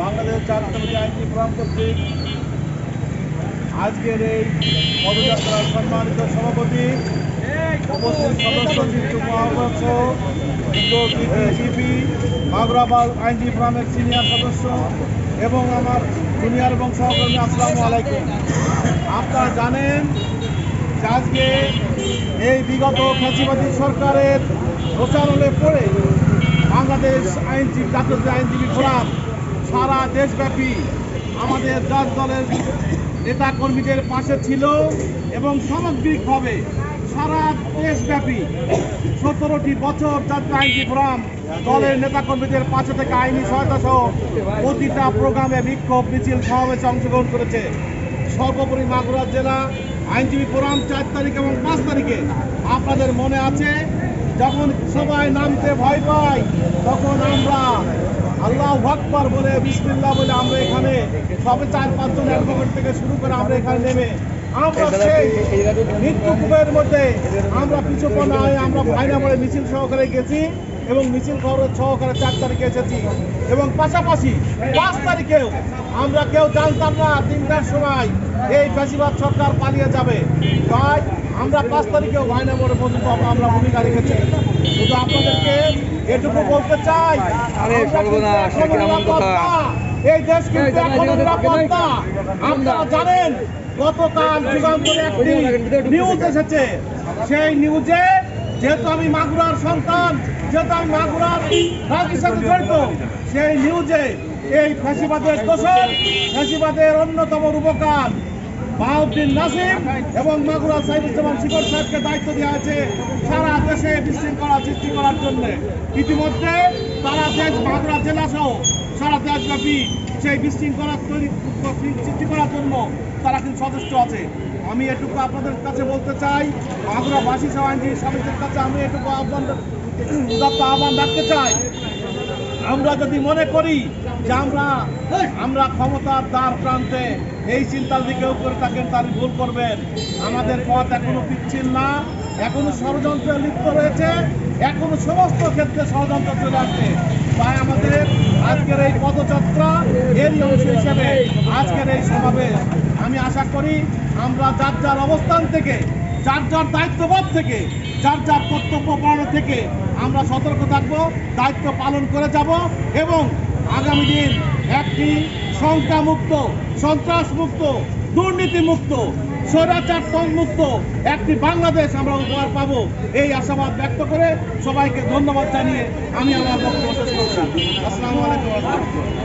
বাংলাদেশ জাতীয়তাবাদী আইনজীবী ফোরাম কর্তৃক আজকের এই পদযাত্রার সম্মানিত সভাপতি, উপস্থিত সদস্য শিক্ষক মহাপক্ষ জিপি, মাগরাবাদ আইনজীবী ফোরামের সিনিয়র সদস্য এবং আমার জুনিয়র এবং সহকর্মী, আসসালামু আলাইকুম। আপনারা জানেন যে আজকে এই বিগত ফ্যাসিবাদী সরকারের প্রচারণে পড়ে বাংলাদেশ আইনজীবী, জাতীয় আইনজীবী ফোরাম, সারা দেশব্যাপী আমাদের জাত দলের নেতা কর্মীদের পাশে ছিল এবং সামগ্রিকভাবে সারা দেশব্যাপী সতেরোটি বছর জাতীয় আইনজীবী ফোরাম দলের নেতাকর্মীদের পাশে থেকে আইনি সহায়তা সহ প্রতিটা প্রোগ্রামে বিক্ষোভ, মিছিল, সমাবেশে অংশগ্রহণ করেছে। সর্বোপরি মাগুরা জেলা আইনজীবী ফোরাম চার তারিখ এবং পাঁচ তারিখে আপনাদের মনে আছে যখন সবাই নামতে ভয় পায় তখন আমরা আল্লাহ আকবর বলে বিসমিল্লাহ বলে আমরা এখানে সবে চার পাঁচজন অ্যাডভোকেট থেকে শুরু করে আমরা এখানে নেমে আমরা সেই মৃত্যু কূপের মধ্যে আমরা পিছু হয়ে আমরা ভাইনা বলে মিছিল সহকারে গেছি। এবং মিছিল খরচ সহকারে চার তারিখে এসেছি। এবং পাশাপাশি পাঁচ তারিখেও আমরা কেউ জানতাম না তিনটার সময় এই ফ্যাসিবাদ সরকার পালিয়ে যাবে। তাই আমরা পাঁচ তারিখেও ভাইনা মোড়ে পর্যন্ত আমরা- ভূমিকা রেখেছি। শুধু আপনাদেরকে এটুকু বলতে চাই। এই দেশ কিন্তু এখনও আপনারা জানেন গতকাল যুগান্তরে একটি নিউজ এসেছে। সেই নিউজে যেহেতু আমি মাগুরার সন্তান, যেহেতু আমি মাগুরার রাজনীতির সাথে জড়িত, সেই নিউজে এই ফ্যাসিবাদের দোষর, ফ্যাসিবাদের অন্যতম রূপকার বাহাউদ্দিন নাসিম এবং মাগুরা সাইদুজ্জামান শিকর সাহেবকে দায়িত্ব দেওয়া আছে সারা দেশে বিশৃঙ্খলা সৃষ্টি করার জন্য। ইতিমধ্যে তারা দেশ মাগুরা জেলা সহ সারা দেশব্যাপী সেই বিশৃঙ্খলা তৈরি সৃষ্টি করার জন্য তারা কিন্তু সদস্য আছে। আমি এটুকু আপনাদের কাছে বলতে চাই মাগুরাবাসী আইনজীবী সমিতির কাছে আমি এটুকু আহ্বান দত্ত আহ্বান রাখতে চাই। আমরা যদি মনে করি যে আমরা আমরা ক্ষমতার দ্বার প্রান্তে এই চিন্তা যদি কেউ করে থাকেন তাহলে ভুল করবেন। আমাদের পথ এখনও পিচ্ছিল না। এখনও ষড়যন্ত্রে লিপ্ত রয়েছে। এখনও সমস্ত ক্ষেত্রে ষড়যন্ত্র চলে আসছে তাই আমাদের আজকের এই পদযাত্রা এরই অংশ হিসেবে আজকের এই সমাবেশ। আমি আশা করি আমরা যার যার অবস্থান থেকে, যার যার দায়িত্ববোধ থেকে, যার যার কর্তব্য পালন থেকে আমরা সতর্ক থাকব, দায়িত্ব পালন করে যাব এবং আগামী দিন একটি শঙ্কামুক্ত, সন্ত্রাসমুক্ত দুর্নীতিমুক্ত, স্বৈরাচার মুক্ত একটি বাংলাদেশ আমরা উপহার পাব। এই আশাবাদ ব্যক্ত করে সবাইকে ধন্যবাদ জানিয়ে আমি আমার বক্তব্য শেষ করছি। আসসালামু আলাইকুম